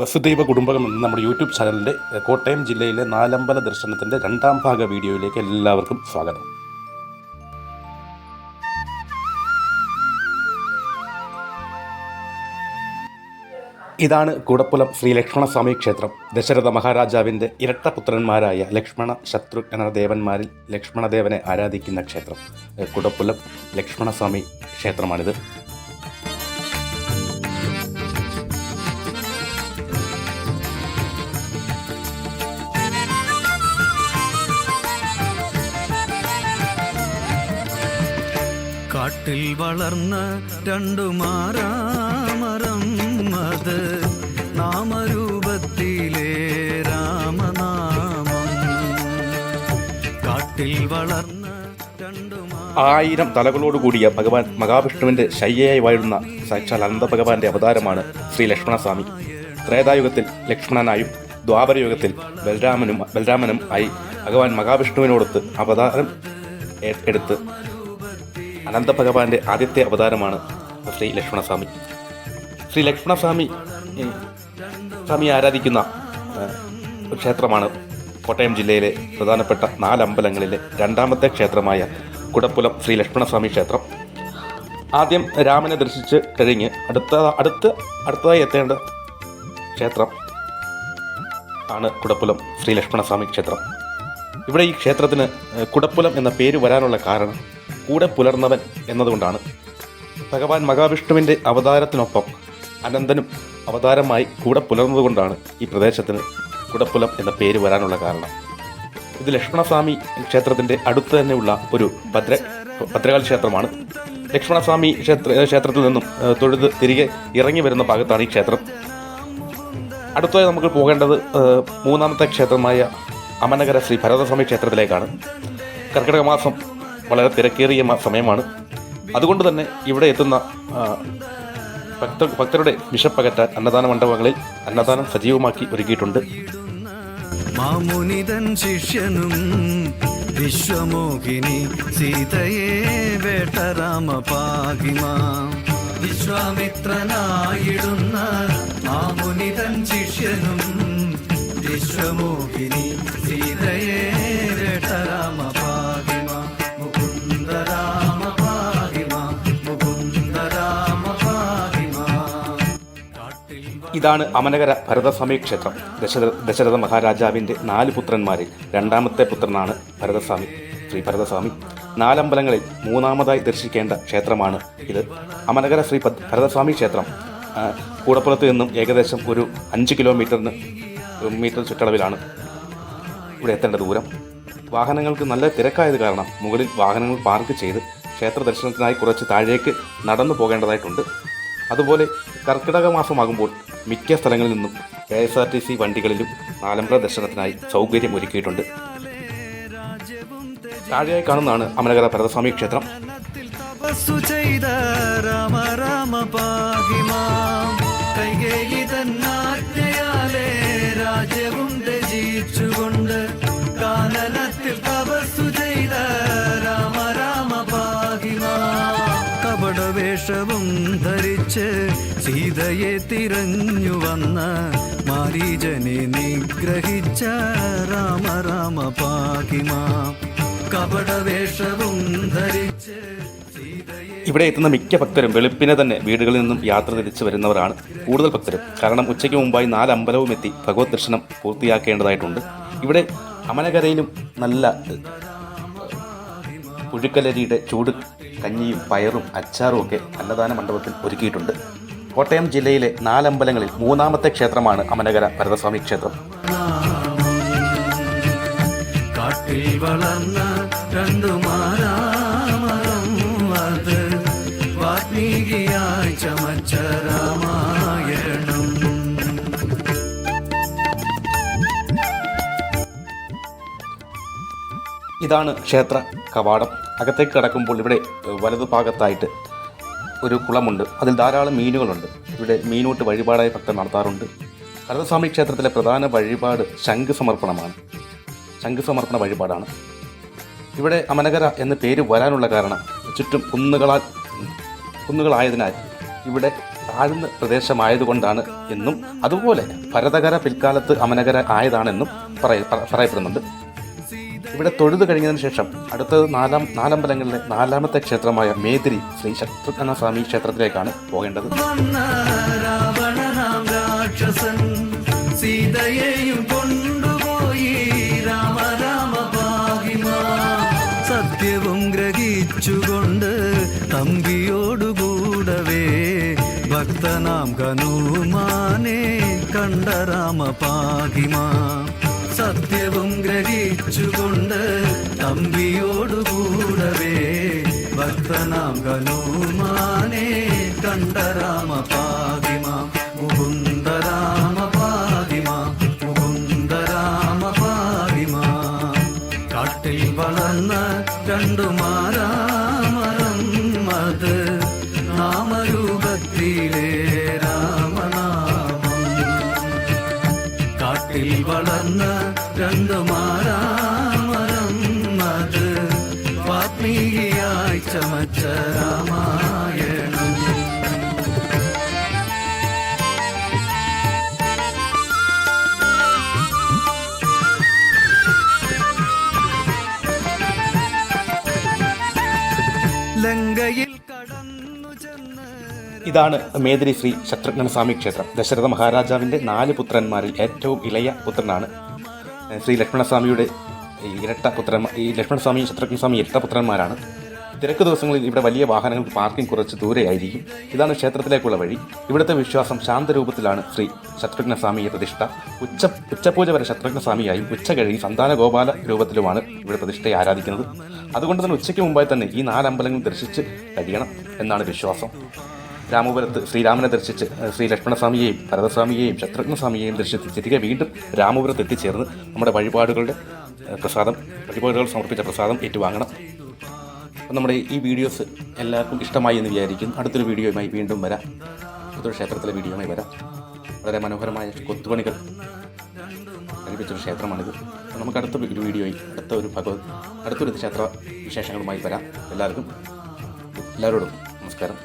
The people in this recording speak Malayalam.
വസുദൈവ കുടുംബകം എന്ന നമ്മുടെ യൂട്യൂബ് ചാനലിന്റെ കോട്ടയം ജില്ലയിലെ നാലമ്പല ദർശനത്തിന്റെ രണ്ടാം ഭാഗ വീഡിയോയിലേക്ക് എല്ലാവർക്കും സ്വാഗതം. ഇതാണ് കൂടപ്പുലം ശ്രീ ലക്ഷ്മണസ്വാമി ക്ഷേത്രം. ദശരഥ മഹാരാജാവിന്റെ ഇരട്ടപുത്രന്മാരായ ലക്ഷ്മണ ശത്രുഘ്ന ദേവന്മാരിൽ ലക്ഷ്മണദേവനെ ആരാധിക്കുന്ന ക്ഷേത്രം കൂടപ്പുലം ലക്ഷ്മണസ്വാമി ക്ഷേത്രമാണിത്. കാട്ടിൽ വളർന്ന രണ്ടു മാറാമരം അത് നാമരൂപത്തിലെ രാമനാമം. കാട്ടിൽ വളർന്ന ആയിരം തലകളോട് കൂടിയ ഭഗവാൻ മഹാവിഷ്ണുവിന്റെ ശയ്യയായി വാഴുന്ന സാക്ഷാൽ അനന്ത ഭഗവാന്റെ അവതാരമാണ് ശ്രീ ലക്ഷ്മണസ്വാമി. ത്രേതായുഗത്തിൽ ലക്ഷ്മണനായും ദ്വാപരയുഗത്തിൽ ബലരാമനും ബലരാമനും ആയി ഭഗവാൻ മഹാവിഷ്ണുവിനോടൊത്ത് അവതാരം എടുത്ത് അനന്ത ഭഗവാന്റെ ആദ്യത്തെ അവതാരമാണ് ശ്രീ ലക്ഷ്മണസ്വാമി. ശ്രീ ലക്ഷ്മണസ്വാമി സ്വാമി ആരാധിക്കുന്ന ക്ഷേത്രമാണ് കോട്ടയം ജില്ലയിലെ പ്രധാനപ്പെട്ട നാലമ്പലങ്ങളിലെ രണ്ടാമത്തെ ക്ഷേത്രമായ കുടപ്പുലം ശ്രീ ലക്ഷ്മണസ്വാമി ക്ഷേത്രം. ആദ്യം രാമനെ ദർശിച്ച് കഴിഞ്ഞ് അടുത്ത അടുത്ത് അടുത്തതായി എത്തേണ്ട ക്ഷേത്രം ആണ് കുടപ്പുലം ശ്രീ ലക്ഷ്മണസ്വാമി ക്ഷേത്രം. ഇവിടെ ഈ ക്ഷേത്രത്തിന് കുടപ്പുലം എന്ന പേര് വരാനുള്ള കാരണം കൂടെ പുലർന്നവൻ എന്നതുകൊണ്ടാണ്. ഭഗവാൻ മഹാവിഷ്ണുവിന്റെ അവതാരത്തിനൊപ്പം അനന്തനും അവതാരമായി കൂടെ പുലർന്നതുകൊണ്ടാണ് ഈ പ്രദേശത്തിന് കുടപ്പുലം എന്ന പേര് വരാനുള്ള കാരണം. ഇത് ലക്ഷ്മണസ്വാമി ക്ഷേത്രത്തിന്റെ അടുത്ത് തന്നെയുള്ള ഒരു ഭദ്ര ഭദ്രകാളി ക്ഷേത്രമാണ്. ലക്ഷ്മണസ്വാമി ക്ഷേത്ര ക്ഷേത്രത്തിൽ നിന്നും തൊഴുത് തിരികെ ഇറങ്ങി വരുന്ന ഭാഗത്താണ് ഈ ക്ഷേത്രം. അടുത്തതായി നമുക്ക് പോകേണ്ടത് മൂന്നാമത്തെ ക്ഷേത്രമായ അമനഗര ശ്രീ ഭരതസ്വാമി ക്ഷേത്രത്തിലേക്കാണ്. കർക്കിടക മാസം വളരെ തിരക്കേറിയ സമയമാണ്. അതുകൊണ്ട് തന്നെ ഇവിടെ എത്തുന്ന ഭക്ത ഭക്തരുടെ വിഷപ്പകറ്റാൻ അന്നദാന മണ്ഡപങ്ങളിൽ അന്നദാനം സജീവമാക്കി ഒരുക്കിയിട്ടുണ്ട്. മാമുനിതൻ ശിഷ്യനും വിശ്വമോഹിനി സീതയെ വേട്ടരാമ പാകിമാ വിശ്വാമിത്രനായിടുന്ന മാമുനിതൻ ശിഷ്യനും വിശ്വമോഹിനി സീതയെ ഇതാണ് അമനകര ഭരതസ്വാമി ക്ഷേത്രം ദശരഥ ദശരഥ മഹാരാജാവിന്റെ നാല് പുത്രന്മാരിൽ രണ്ടാമത്തെ പുത്രനാണ് ഭരതസ്വാമി. ശ്രീ ഭരതസ്വാമി നാലമ്പലങ്ങളിൽ മൂന്നാമതായി ദർശിക്കേണ്ട ക്ഷേത്രമാണ് ഇത്. അമനകര ശ്രീ ഭരതസ്വാമി ക്ഷേത്രം കൂടപ്പുറത്ത് നിന്നും ഏകദേശം ഒരു അഞ്ച് കിലോമീറ്ററിന് മീറ്റർ ചുറ്റളവിലാണ് ഇവിടെ എത്തേണ്ട ദൂരം. വാഹനങ്ങൾക്ക് നല്ല തിരക്കായത് കാരണം മുകളിൽ വാഹനങ്ങൾ പാർക്ക് ചെയ്ത് ക്ഷേത്ര ദർശനത്തിനായി കുറച്ച് താഴേക്ക് നടന്നു പോകേണ്ടതായിട്ടുണ്ട്. അതുപോലെ കർക്കിടക മാസമാകുമ്പോൾ മിക്ക സ്ഥലങ്ങളിൽ നിന്നും K S R T C വണ്ടികളിലും നാലമ്പല ദർശനത്തിനായി സൗകര്യം ഒരുക്കിയിട്ടുണ്ട്. താഴെയായി കാണുന്നതാണ് അമലകര ഭരതസ്വാമി ക്ഷേത്രം. തന്നാജ്ഞയാലേ കപടവേഷവും ധരിച്ച് സീതയെ തിരഞ്ഞു വന്ന മാരീജനെ നിഗ്രഹിച്ച രാമ രാമ പാകിമാ. കപടവേഷവും ധരിച്ച് ഇവിടെ എത്തുന്ന മിക്ക ഭക്തരും വെളുപ്പിനെ തന്നെ വീടുകളിൽ നിന്നും യാത്ര തിരിച്ചു വരുന്നവരാണ് കൂടുതൽ ഭക്തരും. കാരണം ഉച്ചയ്ക്ക് മുമ്പായി നാല് അമ്പലവും എത്തി ഭഗവത് ദർശനം പൂർത്തിയാക്കേണ്ടതായിട്ടുണ്ട്. ഇവിടെ അമനകരയിലും നല്ല പുഴുക്കലരിയുടെ ചൂട് കഞ്ഞിയും പയറും അച്ചാറും ഒക്കെ അന്നദാന മണ്ഡപത്തിൽ ഒരുക്കിയിട്ടുണ്ട്. കോട്ടയം ജില്ലയിലെ നാലമ്പലങ്ങളിൽ മൂന്നാമത്തെ ക്ഷേത്രമാണ് അമനകര ഭരതസ്വാമി ക്ഷേത്രം. കാട്ടിൽ വളർന്ന രണ്ടു വാത്മീകിയായി ഇതാണ് ക്ഷേത്ര കവാടം. അകത്തേക്ക് കടക്കുമ്പോൾ ഇവിടെ വലതു ഭാഗത്തായിട്ട് ഒരു കുളമുണ്ട്. അതിൽ ധാരാളം മീനുകളുണ്ട്. ഇവിടെ മീനോട്ട് വഴിപാടായി ഭക്തർ നടത്താറുണ്ട്. ഭരതസ്വാമി ക്ഷേത്രത്തിലെ പ്രധാന വഴിപാട് ശംഖ് സമർപ്പണമാണ് ശംഖ് സമർപ്പണ വഴിപാടാണ്. ഇവിടെ അമനകര എന്ന പേര് വരാനുള്ള കാരണം ചുറ്റും കുന്നുകളാൽ കുന്നുകളായതിനാൽ ഇവിടെ താഴ്ന്ന പ്രദേശമായതുകൊണ്ടാണ് എന്നും അതുപോലെ ഭരതകര പിൽക്കാലത്ത് അമനകര ആയതാണെന്നും പറയ പറയപ്പെടുന്നുണ്ട്. ഇവിടെ തൊഴുതു കഴിഞ്ഞതിന് ശേഷം അടുത്ത നാലാം നാലമ്പലങ്ങളിലെ നാലാമത്തെ ക്ഷേത്രമായ മേതിരി ശ്രീ ശത്രുഘ്ന സ്വാമി ക്ഷേത്രത്തിലേക്കാണ് പോകേണ്ടത്. സീതയെയും കൊണ്ടുപോയി സത്യവും ഗ്രഹിച്ചുകൊണ്ട് തമ്പിയോടുകൂടവേ ഭക്തനാം കനുമാനേ കണ്ട രാമ പാഹിമാ സത്യവും ഗ്രഹിച്ചുകൊണ്ട് തമ്പിയോടുകൂടവേ ഭക്തനാം ഹനുമാനെ കണ്ട രാമ പാതിമ മുകുന്ദ രാമ പാതിമ മുകുന്ദ രാമ പാതിമ കാട്ടിൽ വളർന്ന രണ്ടു മാരാമരം ചെന്ന് ഇതാണ് മേദിനി ശ്രീ ശത്രുഘ്നസ്വാമി ക്ഷേത്രം. ദശരഥ മഹാരാജാവിന്റെ നാല് പുത്രന്മാരിൽ ഏറ്റവും ഇളയ പുത്രനാണ് ശ്രീ ലക്ഷ്മണസ്വാമിയുടെ ഇരട്ട പുത്രന്മാർ ഈ ലക്ഷ്മണസ്വാമി ശത്രുഘ്നസ്വാമി ഇരട്ട പുത്രന്മാരാണ്. തിരക്ക് ദിവസങ്ങളിൽ ഇവിടെ വലിയ വാഹനങ്ങൾ പാർക്കിംഗ് കുറച്ച് ദൂരെയായിരിക്കും ഇതാണ് ക്ഷേത്രത്തിലേക്കുള്ള വഴി. ഇവിടുത്തെ വിശ്വാസം ശാന്തരൂപത്തിലാണ് ശ്രീ ശത്രുഘ്നസ്വാമിയെ പ്രതിഷ്ഠ. ഉച്ച ഉച്ചപൂജ വരെ ശത്രുഘ്നസ്വാമിയായും ഉച്ച കഴിഞ്ഞ് സന്താന ഗോപാല രൂപത്തിലുമാണ് ഇവിടെ പ്രതിഷ്ഠയെ ആരാധിക്കുന്നത്. അതുകൊണ്ട് തന്നെ ഉച്ചയ്ക്ക് മുമ്പായി തന്നെ ഈ നാലമ്പലങ്ങൾ ദർശിച്ച് കഴിയണം എന്നാണ് വിശ്വാസം. രാമപുരത്ത് ശ്രീരാമനെ ദർശിച്ച് ശ്രീ ലക്ഷ്മണസ്വാമിയെയും ഭരതസ്വാമിയെയും ശത്രുഘ്നസ്വാമിയെയും ദർശിച്ച് തിരികെ വീണ്ടും രാമപുരത്ത് എത്തിച്ചേർന്ന് നമ്മുടെ വഴിപാടുകളുടെ പ്രസാദം വഴിപാടുകൾ സമർപ്പിച്ച പ്രസാദം ഏറ്റുവാങ്ങണം. നമ്മുടെ ഈ വീഡിയോസ് എല്ലാവർക്കും ഇഷ്ടമായി എന്ന് വിചാരിക്കും അടുത്തൊരു വീഡിയോയുമായി വീണ്ടും വരാം. അടുത്തൊരു ക്ഷേത്രത്തിലെ വീഡിയോയുമായി വരാം. വളരെ മനോഹരമായ കൊത്തുപണികൾ കഴിപ്പിച്ചൊരു ക്ഷേത്രമാണിത്. നമുക്ക് അടുത്ത ഒരു വീഡിയോയിൽ അടുത്ത ഒരു ഭഗവത് അടുത്തൊരു ക്ഷേത്ര വിശേഷങ്ങളുമായി വരാം. എല്ലാവർക്കും എല്ലാവരോടും നമസ്കാരം.